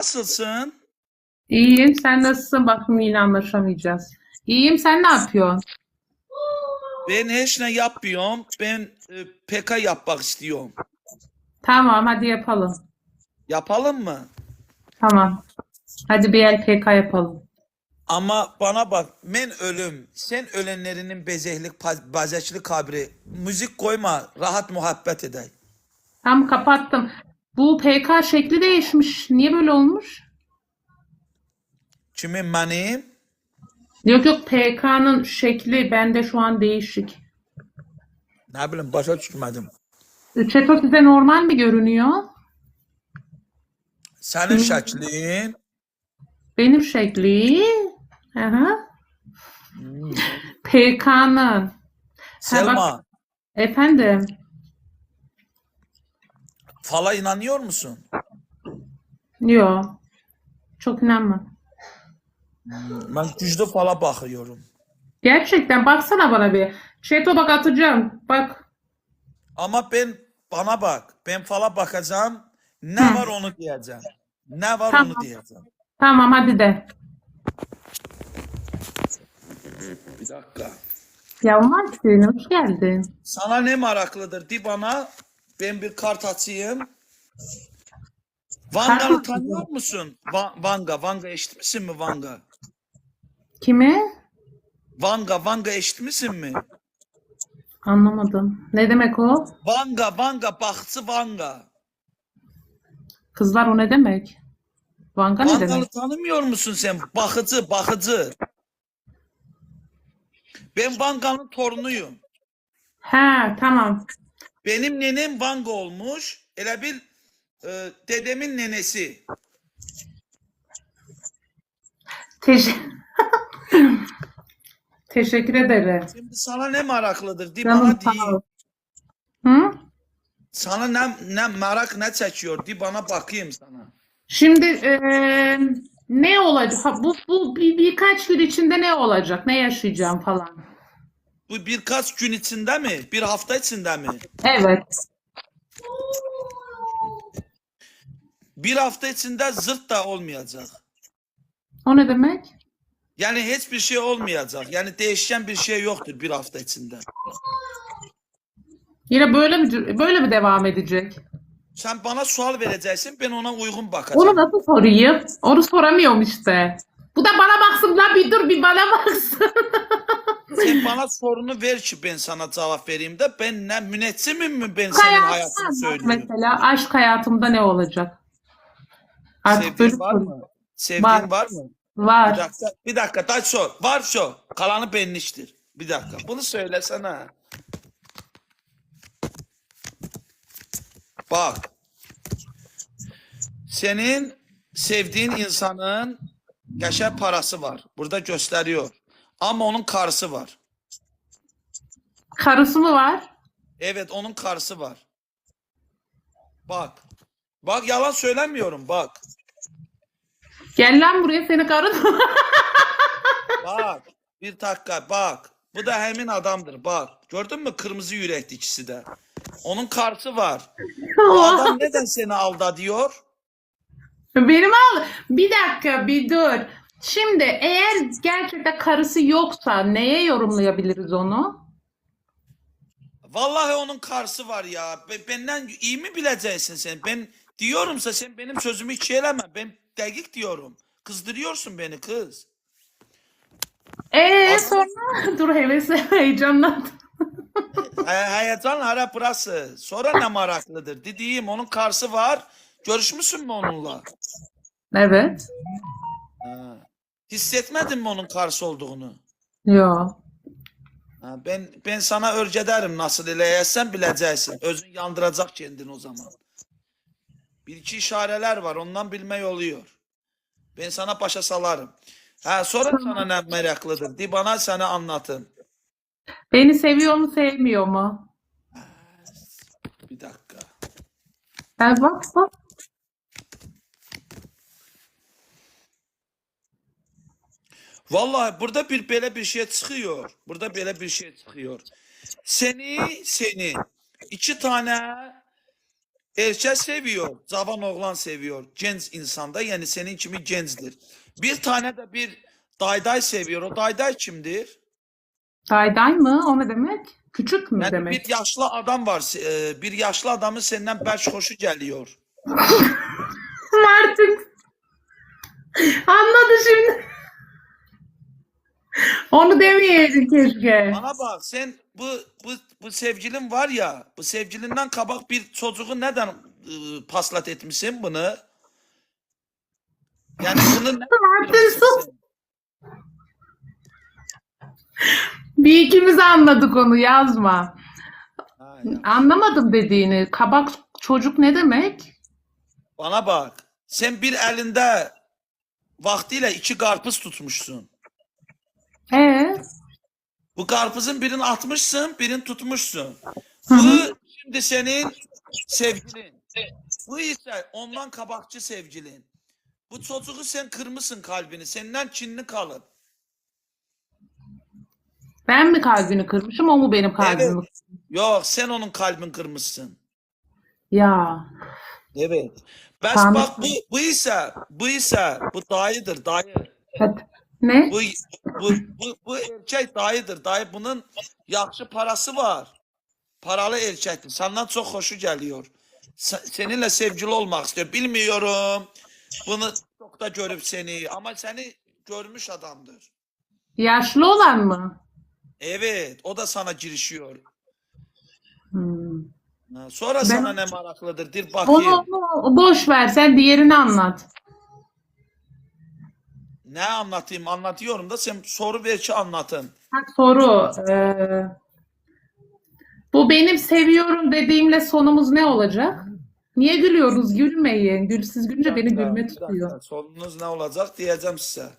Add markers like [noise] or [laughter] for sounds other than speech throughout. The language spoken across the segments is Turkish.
Nasılsın? İyiyim. Sen nasılsın? Bak yine anlaşamayacağız. İyiyim. Sen ne yapıyorsun? Ben hiç ne yapmıyorum. Ben e, PK yapmak istiyorum. Tamam, hadi yapalım. Yapalım mı? Tamam. Hadi bir el PK yapalım. Ama bana bak, ben ölüm. Sen ölenlerinin bezehlik, bazeçli kabri. Müzik koyma, rahat muhabbet edey. Tam kapattım. Bu PK şekli değişmiş. Niye böyle olmuş? Kimin benim? Yok yok PK'nın şekli bende şu an değişik. Ne bileyim başa düşmedim. Çeto size normal mi görünüyor? Senin şeklin. Benim şekli. Aha. PK'nın. Selma, Efendim. Fala inanıyor musun? Yok. Çok inanma. Ben güçlü fala bakıyorum. Gerçekten baksana bana bir. Çeto bak atacağım. Bak. Ama ben bana bak. Ben fala bakacağım. Ne Hı. var onu diyeceğim. Ne var Tamam. onu diyeceğim. Tamam hadi de. Bir dakika. Yavrum hoş geldin. Sana ne meraklıdır? Di bana. Ben bir kart Kart mı tanıyor musun? Va- Vanga. Vanga eşitmişsin mi Vanga? Kimi? Vanga. Vanga eşitmişsin mi? Anlamadım. Ne demek o? Vanga. Vanga. Bakçı Vanga. Kızlar o ne demek? Vanga ne Vangalı demek? tanımıyor musun sen? Bakıcı. Bakıcı. Ben Vanga'nın torunuyum. Ha tamam. Benim nenem Vanga olmuş. Elə bil e, dedemin nenesi. Teş [laughs] Teşekkür ederim. Şimdi sana ne meraklıdır? Di Canım bana sağ ol. Hı? Sana ne, ne merak ne çekiyor? Di bana bakayım sana. Şimdi eee, ne olacak? Ha, bu bu bir, birkaç gün içinde ne olacak? Ne yaşayacağım falan. Bu birkaç gün içinde mi? Bir hafta içinde mi? Evet. Bir hafta içinde zırt da olmayacak. O ne demek? Yani hiçbir şey olmayacak. Yani değişen bir şey yoktur bir hafta içinde. Yine böyle mi böyle mi devam edecek? Sen bana sual vereceksin, ben ona uygun Onu bakacağım. nasıl sorayım? Onu soramıyorum işte. Bu da bana baksın lan bir dur bir bana baksın. [laughs] Sen bana sorunu ver ki ben sana cevap vereyim de ben ne müneccimim mi ben senin Hayatım hayatını söylüyorum. mesela aşk hayatımda ne olacak? Artık Sevdiğin var mı? Sevdiğin Var. var mı? Bir Var. dakika, bir dakika, taç sor. Var sor. Kalanı benmiştir. Bir dakika. Bunu söylesene. Bak. Senin sevdiğin insanın yaşa parası var. Burada gösteriyor. Ama onun karısı var. Karısı mı var? Evet, onun karısı var. Bak. Bak yalan söylemiyorum bak. Gel lan buraya seni karın. [laughs] Bak. Bir dakika bak. Bu da hemin adamdır bak. Gördün mü kırmızı yürekli ikisi de. Onun kartı var. Bu [laughs] adam neden seni aldatıyor? Benim al. Bir dakika bir dur. Şimdi eğer gerçekten karısı yoksa neye yorumlayabiliriz onu? Vallahi onun karısı var ya. Be- Benden iyi mi bileceksin sen? Ben diyorumsa sen benim sözümü hiç eleme. Ben dakik diyorum. Kızdırıyorsun beni kız. Ee Adam- sonra [laughs] dur hevesle heyecanlandım. He- heyecan hara burası. Sonra ne meraklıdır. Dediğim onun karısı var. Görüşmüşsün mü onunla? Evet. Ha. Hissetmedin mi onun karısı olduğunu? Yo. Ha, ben ben sana örgederim nasıl eləyəsən biləcəksin. Özün yandıracaq kendini o zaman. Bir iki işareler var ondan bilmək oluyor. Ben sana başa salarım. Ha sonra sana ne meraklıdır? Di bana sana anlatın. Beni seviyor mu sevmiyor mu? Bir dakika. Ben bak bak. Vallahi burada bir belə bir şey çıkıyor. Burada belə bir şey çıkıyor. Seni seni iki tane erkek seviyor. Cavan oğlan seviyor. Genç insanda yani senin kimi gençdir. Bir tane de bir dayday seviyor. O dayday kimdir? Dayday mı? O ne demek? Küçük mü Yani demek? bir yaşlı adam var. e, Bir yaşlı adamın senden beş hoşu geliyor. [laughs] Martin. Anladı şimdi. [laughs] Onu demeyeydin keşke. Bana bak sen bu bu bu sevgilin var ya bu sevgilinden kabak bir çocuğu neden ıı, paslat etmişsin bunu? Yani bunu sus. Bir ikimiz anladık onu yazma. Anlamadım dediğini. Kabak çocuk ne demek? Bana bak. Sen bir elinde vaktiyle iki karpuz tutmuşsun. Ee, Bu karpuzun birini atmışsın, birini tutmuşsun. Hı Bu şimdi senin sevgilin. Bu ise ondan kabakçı sevgilin. Bu çocuğu sen kırmışsın kalbini. Senden kinli kalıp. ben mi kalbini kırmışım, o mu benim kalbimi? Yok sen onun kalbini kırmışsın. Ya. Evet. Bes bak bu, bu ise bu ise bu dayıdır dayı. Hadi. Ne? Bu, bu, bu, bu erkek dayıdır dayı. Bunun yaxşı parası var. Paralı erkektir. Senden çok hoşu geliyor. Se- Seninle sevgili olmak istiyor. Bilmiyorum. Bunu çok da görüp seni ama seni görmüş adamdır. Yaşlı olan mı? Evet, o da sana girişiyor. Hmm. Sonra Ben- sana ne meraklıdır? Dir bakayım. Onu, onu boş ver, sen diğerini anlat. Ne anlatayım? Anlatıyorum da sen soru ver ki anlatın. Soru. eee, bu benim seviyorum dediğimle sonumuz ne olacak? Niye gülüyoruz? Gülmeyin. Gülsüz gülünce beni dakika, gülme tutuyor. Sorunuz ne olacak diyeceğim size.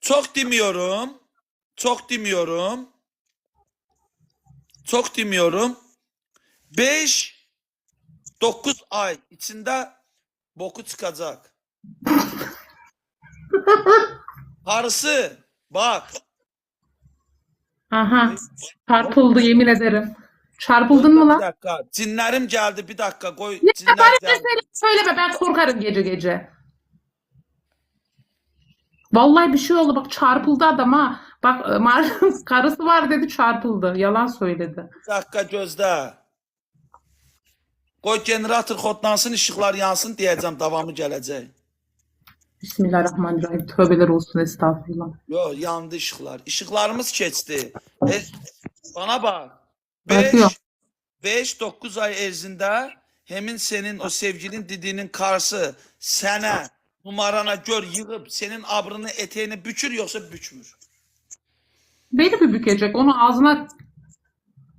Çok demiyorum. Çok demiyorum. Çok demiyorum. 5 9 ay içinde boku çıkacak. Karısı bak Aha. Çarpıldı yemin ederim. Çarpıldın mı bir lan? dakika. Cinlerim geldi bir dakika koy. Ya Cinler bana geldi. söyle, söyleme ben korkarım gece gece. Vallahi bir şey oldu bak çarpıldı adam ha. Bak e, [laughs] Mar- karısı var dedi çarpıldı. Yalan söyledi. Bir dakika gözdə. Qoy generator kodlansın, işıqlar yansın deyəcəm, davamı gələcək. Bismillahirrahmanirrahim. Tövbeler olsun estağfurullah. Yo, yandı işıqlar. İşıqlarımız keçdi. E, bana bax. Bakıyor. 5 5-9 ay ərzində həmin senin o sevgilin dediyinin karşı sənə numarana gör yığıb senin abrını eteğini bükür yoksa bükmür. Beni mi bükecek? Onu ağzına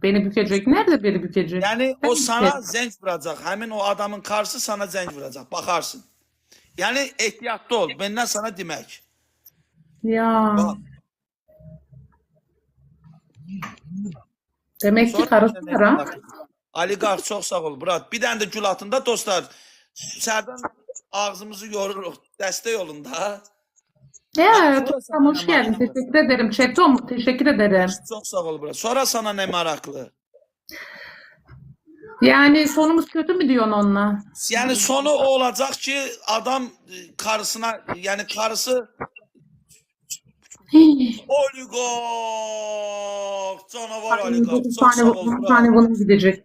beni bükecek. Nerede beni bükecek? Yani o sana zəng vuracaq. Həmin o adamın karşı sana zəng vuracaq. Baxarsın. Yani ehtiyatlı ol. Benden sana demək. Ya. Bak. Demek ki Sonra karısı var ha. Ali Qarş çox sağ ol Murat. Bir dənə də gül atında dostlar. Sərdən ağzımızı yoruruq. Dəstək olun da. Ya, Toplam hoş geldin. Teşekkür ederim. Çetom teşekkür ederim. Çox sağ ol Murat. Sonra sana nə maraqlı? Yani sonumuz kötü mü diyorsun onunla? Yəni sonu o olacaq ki, adam e, karısına, yəni karısı [laughs] oligark, canavar oligark. Bir Çox tane, sağ ol bir Murat. tane bunun gidecek.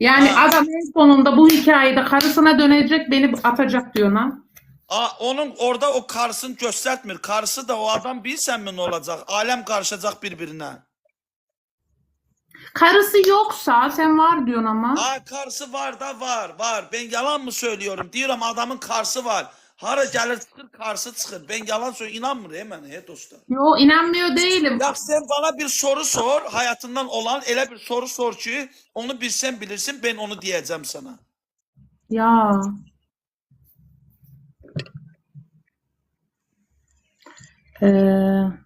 Yani Ha. adam en sonunda bu hikayede karısına dönecek beni atacak diyor lan. A, onun orada o karısını göstərtmir. Karısı da o adam bilsənmi nə olacaq? Aləm qarışacaq bir-birinə. Karısı yoksa sen var diyorsun ama. Ha karısı var da var, var. Ben yalan mı söylüyorum? Diyorum adamın karısı var. Hara gəlir çıxır, karısı çıxır. Ben yalan söylüyorum. İnanmır he mənə, he dostlar. Yo inanmıyor değilim. Ya sen bana bir soru sor, hayatından olan elə bir soru sor ki, onu bilsen bilirsin, ben onu diyeceğim sana. Ya. Ee,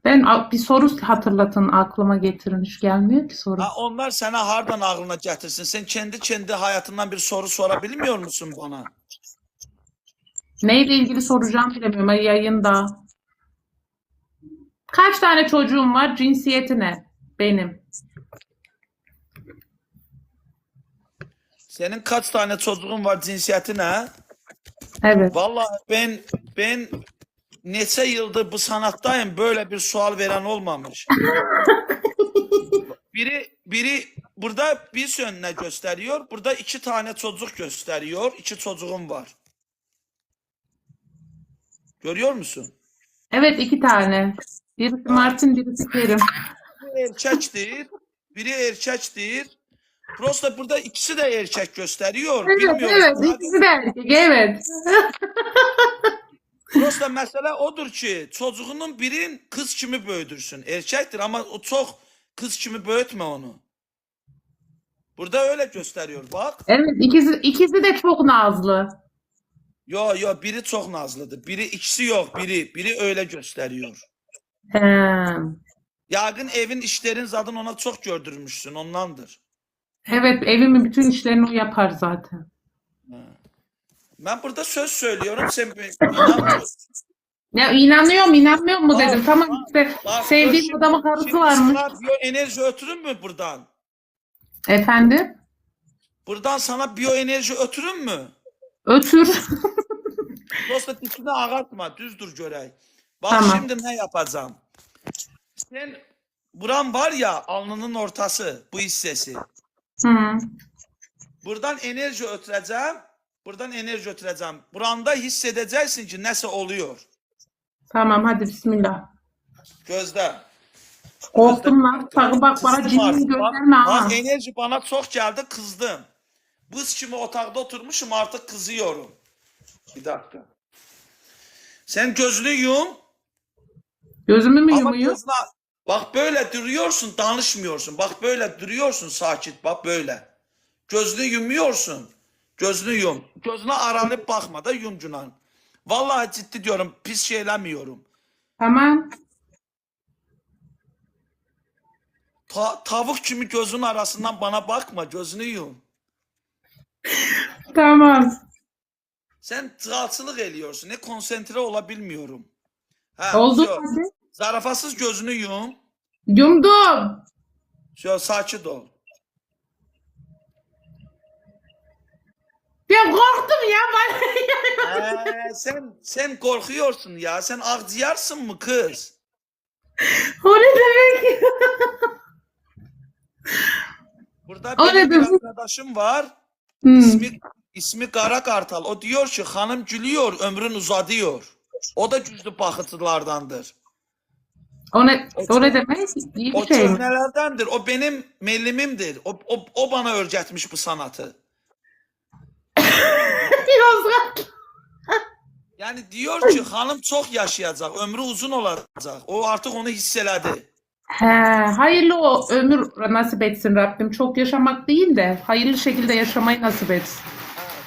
ben bir soru hatırlatın aklıma getirin hiç gelmiyor ki soru. Ha onlar sana hardan ağlına getirsin? Sen kendi kendi hayatından bir soru sorabiliyor musun bana? Neyle ilgili soracağım bilemiyorum ay- yayında. Kaç tane çocuğum var? Cinsiyeti ne? Benim. Senin kaç tane çocuğun var cinsiyeti ne? Evet. Vallahi ben ben neçə yıldır bu sanattayım böyle bir sual veren olmamış. [laughs] biri biri burada bir sönüne gösteriyor. Burada iki tane çocuk gösteriyor. İki çocuğum var. Görüyor musun? Evet iki tane. Birisi Martin, birisi Kerim. Biri erkektir. Biri erkektir. Prosta burada ikisi de erkek gösteriyor. Evet, Bilmiyorum. evet. İkisi de erkek. Evet. [laughs] Prosta mesele odur ki çocuğunun birin kız kimi böyüdürsün. Erkektir ama o çok kız kimi böyütme onu. Burada öyle gösteriyor bak. Evet ikisi, ikisi de çok nazlı. Yo yo biri çok nazlıdır. Biri ikisi yok biri. Biri öyle gösteriyor. He. Yağın evin işlerin zaten ona çok gördürmüşsün ondandır. Evet evimin bütün işlerini o yapar zaten. Ben burada söz söylüyorum sen inanmıyorsun. Ya inanıyorum inanmıyor mu Bak, dedim. Tamam işte Bak, sevdiğim şimdi- adamın karısı şimdi varmış. Sana biyoenerji ötürün mü buradan? Efendim? Buradan sana biyoenerji ötürün mü? Ötür. Dosta dikini ağartma, düz dur görək. Bak Tamam. şimdi ne yapacağım? Sen buran var ya alnının ortası bu hissesi. Hı. Buradan enerji ötüreceğim. Buradan enerji ötüreceğim. Buranda hissedeceksin ki nəsə oluyor. Tamam hadi bismillah. Gözde. Korktum lan. Sakın bak bana Kızdım artık. cinini Bak- gönderme ha. Bak enerji bana çok geldi kızdım. Buz kimi otaqda oturmuşum artık kızıyorum. Bir dakika. Sen gözünü yum. Gözümü mü Ama yumuyor? bak böyle duruyorsun danışmıyorsun. Bak böyle duruyorsun sakit bak böyle. Gözünü yumuyorsun. Gözünü yum. Gözüne aranıp bakma da yumcunan. Vallahi ciddi diyorum pis şey eləmiyorum. Tamam. Ta- tavuk kimi gözün arasından bana bakma gözünü yum. Tamam. Sen tığalçılık ediyorsun. Ne konsantre olabilmiyorum. Ha, Oldu hadi. Zarafasız gözünü yum. Yumdum. Şöyle sakit ol. Ya korktum ya ben. [laughs] Ee, sen sen korkuyorsun ya. Sen ağciyarsın mı kız? o ne demek? [laughs] Burada O benim ne bir demek? arkadaşım var. Hmm. İsmi ismi Kara Kartal. O diyor ki hanım gülüyor, ömrün uzadıyor. O da güçlü bakıcılardandır. O ne, o ne demek? İyi O bir şey mi? köhnelerdendir. O benim mellimimdir. O, o, o bana öğretmiş bu sanatı. Biraz Yani diyor ki hanım çok yaşayacak, ömrü uzun olacak. O artık onu hisseledi. He, hayırlı o ömür nasip etsin Rabbim. Çok yaşamak değil de hayırlı şekilde yaşamayı nasip etsin.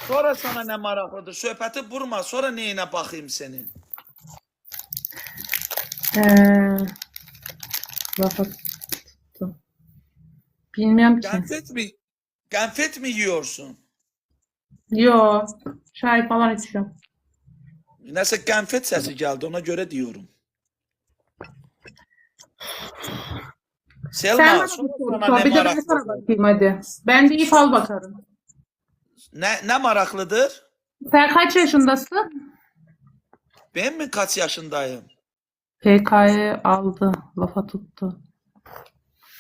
Sonra sana ne maraqlıdır? Söhbəti vurma, sonra neyine bakayım senin? Lafa tuttum. Bilmiyorum ki. Genfet mi? Genfet mi yiyorsun? Yo, çay falan içiyorum. Nəsə genfet səsi gəldi, ona görə diyorum. Sen Selma, bana sonra bir ne de ben sana bakayım hadi. Ben de iyi fal bakarım. Ne, ne maraqlıdır? Sen kaç yaşındasın? Ben mi kaç yaşındayım? PK'yı aldı. Lafa tuttu.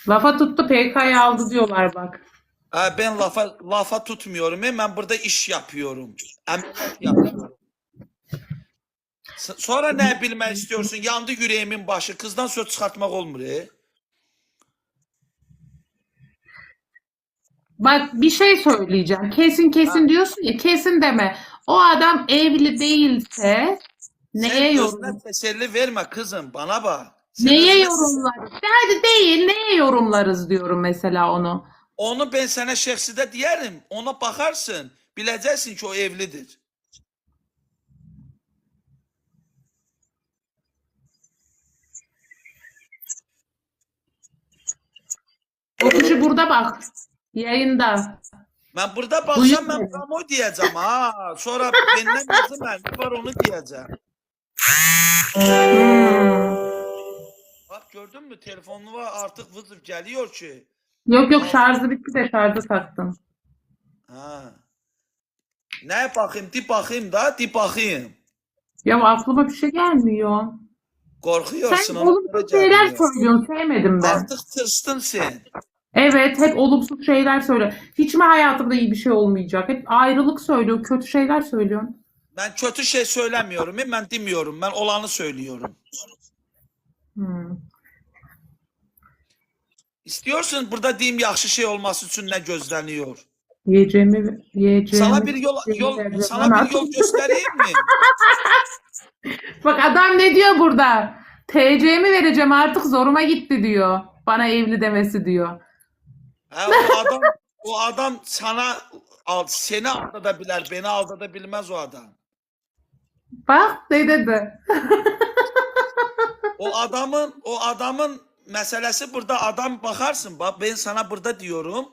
Lafa tuttu PK'yı aldı diyorlar bak. Ha, ben lafa, lafa tutmuyorum. he, Ben burada iş yapıyorum. Sonra ne bilmək istiyorsun? Yandı yüreğimin başı. Kızdan söz çıkartmak olmur. He? Bak bir şey söyleyeceğim. Kesin kesin diyorsun ya kesin deme. O adam evli değilse neye yorum? teselli verme kızım. Bana bak. Sen Neye yorumlarız? Hadi değil neye yorumlarız diyorum mesela onu. Onu ben sana şəxsidə deyərim. Ona bakarsın. Biləcəksin ki o evlidir. O kişi burada bak. Yayında. Ben burada Buyur ben beni. promo diyeceğim ha. Sonra benden yazı ben var onu diyeceğim. Hmm. Bak gördün mü telefonuma artık vızıf geliyor ki. Yok yok şarjı bitti de şarjı taktım. Ha. Ne bakayım? Dip bakayım da dip bakayım. Ya aklıma bir şey gelmiyor. Korkuyorsun Sen olumsuz şeyler söylüyorsun. Sevmedim ben. Artık tırstın sen. Evet, hep olumsuz şeyler söyle. Hiç mi hayatımda iyi bir şey olmayacak? Hep ayrılık söylüyor, kötü şeyler söylüyor. Ben kötü şey söylemiyorum. Ben demiyorum. Ben olanı söylüyorum. Hmm. İstiyorsun burada diyeyim yaxşı şey olması için ne gözleniyor? Yiyeceğimi, yiyeceğimi. Sana bir yol yol sana bir yol [laughs] göstereyim mi? Bak adam ne diyor burada? TC'mi vereceğim artık zoruma gitti diyor. Bana evli demesi diyor. Ha, o adam o adam sana seni aldatabilir, beni aldatabilmez o adam. Bak ne dedi. [laughs] O adamın o adamın meselesi burada adam bakarsın bak ben sana burada diyorum.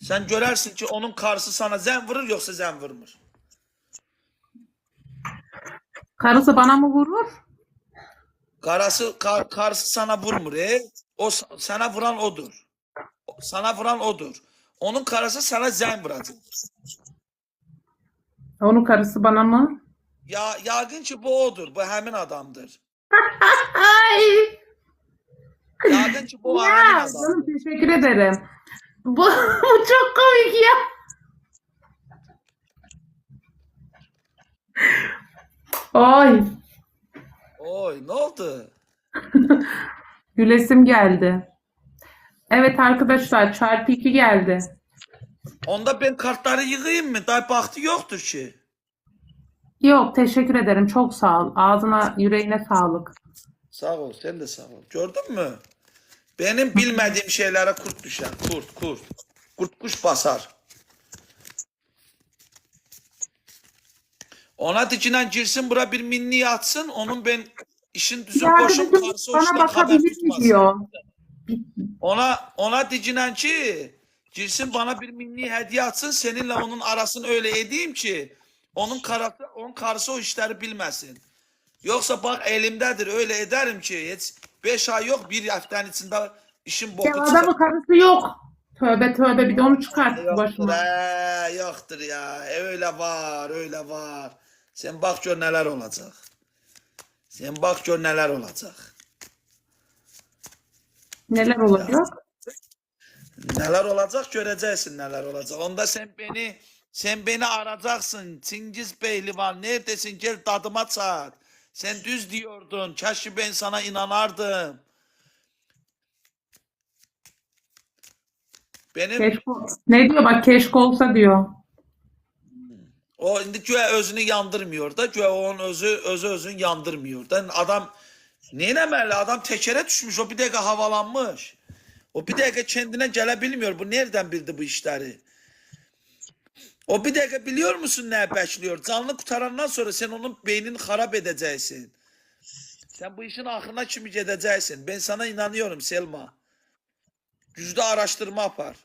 Sen görersin ki onun karşı sana zen vurur yoksa zen vurmur. Karısı bana mı vurur? Karası kar, karşı sana vurmur e. O sa- sana vuran odur. Sana vuran odur. Onun karısı sana zen vuracak. Onun karısı bana mı? Ya yaqın ki bu odur. Bu həmin adamdır. [laughs] Ay! Həmin Ya adam. canım teşekkür ederim. Bu, [laughs] bu çok komik ya. Oy, Oy ne oldu? [laughs] gülesim geldi. Evet arkadaşlar çarpı 2 geldi. Onda ben kartları yığayım mı? Daha vakti yoktur ki. Yok teşekkür ederim çok sağ ol. Ağzına yüreğine sağlık. Sağ ol, sen de sağ ol. Gördün mü? Benim bilmediğim şeylere kurt düşer. Kurt, kurt. Kurt kuş basar. Ona dikinen girsin bura bir minni atsın. Onun ben işin düzün koşum haber bakabilir mi tutmasın. diyor. Ona ona dicinen ki girsin bana bir minni hediye atsın seninle onun arasını öyle edeyim ki onun karası onun karısı o işleri bilmesin. Yoksa bak elimdedir öyle ederim ki hiç 5 ay yok bir haftanın içinde işin boku Ya çıkar. adamın karısı yok. Tövbe tövbe bir de onu çıkart Yoktur, başıma. he, yoktur ya. E, öyle var, öyle var. Sen bak gör neler olacak. Sen bak gör neler olacak. Neler olacak? Neler olacak göreceksin neler olacak. Onda sen beni sen beni arayacaksın. Çingiz Beylivan neredesin gel tadıma çağır. Sen düz diyordun. Keşke ben sana inanardım. Benim Keşke, ne diyor bak keşke olsa diyor. o indi güya özünü yandırmıyor da güya onun özü özü özünü yandırmıyor da adam neynəməli adam tekere düşmüş o bir dakika havalanmış. O bir dakika kendine gelebilmiyor. Bu nereden bildi bu işleri? O bir dakika biliyor musun ne bekliyor? Canlı kurtarandan sonra sen onun beynini harap edeceksin. Sen bu işin ahırına kimi gedeceksin. Ben sana inanıyorum Selma. Güçlü araştırma yapar.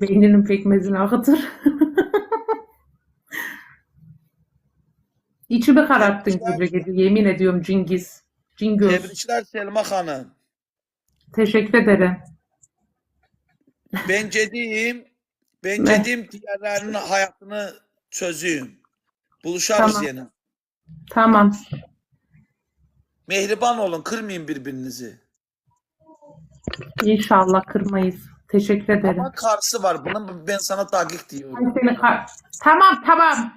Beyninin pekmezini akıtır. İçimi kararttın gece gece yemin ediyorum Cengiz. Cingöz. Tebrikler Selma Hanım. Teşekkür ederim. Ben gediyim. Ben Ne? gediyim diğerlerinin hayatını çözeyim. Buluşarız Tamam. yine. Tamam. Mehriban olun, kırmayın birbirinizi. İnşallah kırmayız. Teşekkür ederim. Ama karşı var bunun ben sana dakik diyorum. Ben seni kar- Tamam tamam.